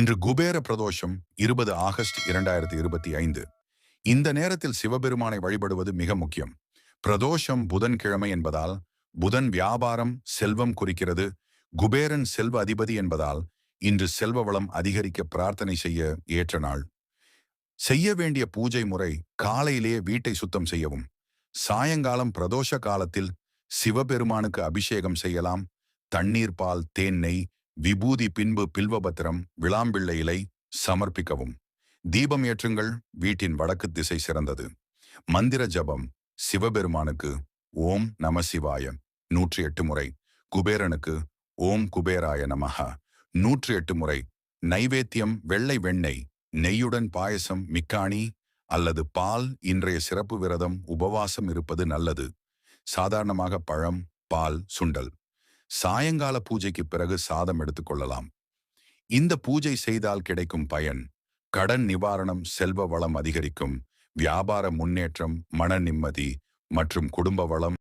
இன்று குபேர பிரதோஷம் இருபது ஆகஸ்ட் இரண்டாயிரத்தி இருபத்தி ஐந்து. இந்த நேரத்தில் சிவபெருமானை வழிபடுவது மிக முக்கியம். பிரதோஷம் புதன்கிழமை என்பதால் புதன் வியாபாரம் செல்வம் குறிக்கிறது. குபேரன் செல்வ அதிபதி என்பதால் இன்று செல்வ வளம் அதிகரிக்க பிரார்த்தனை செய்ய ஏற்ற நாள். செய்ய வேண்டிய பூஜை முறை காலையிலேயே வீட்டை சுத்தம் செய்யவும். சாயங்காலம் பிரதோஷ காலத்தில் சிவபெருமானுக்கு அபிஷேகம் செய்யலாம். தண்ணீர் பால் தேன் நெய் விபூதி பின்பு பில்வபத்திரம் விளாம்பிள்ளை இலை சமர்ப்பிக்கவும். தீபம் ஏற்றுங்கள் வீட்டின் வடக்கு திசை சிறந்தது. மந்திர ஜபம் சிவபெருமானுக்கு ஓம் நம சிவாய நூற்றி எட்டு முறை. குபேரனுக்கு ஓம் குபேராய நமஹ நூற்றி எட்டு முறை. நைவேத்தியம் வெள்ளை வெண்ணெய் நெய்யுடன் பாயசம் மிக்காணி அல்லது பால் இன்றைய சிறப்பு விரதம் உபவாசம் இருப்பது நல்லது. சாதாரணமாக பழம் பால் சுண்டல். சாயங்கால பூஜைக்கு பிறகு சாதம் எடுத்துக்கொள்ளலாம் இந்த பூஜை செய்தால் கிடைக்கும் பயன் கடன் நிவாரணம் செல்வ வளம் அதிகரிக்கும் வியாபார முன்னேற்றம் மன நிம்மதி மற்றும் குடும்ப வளம்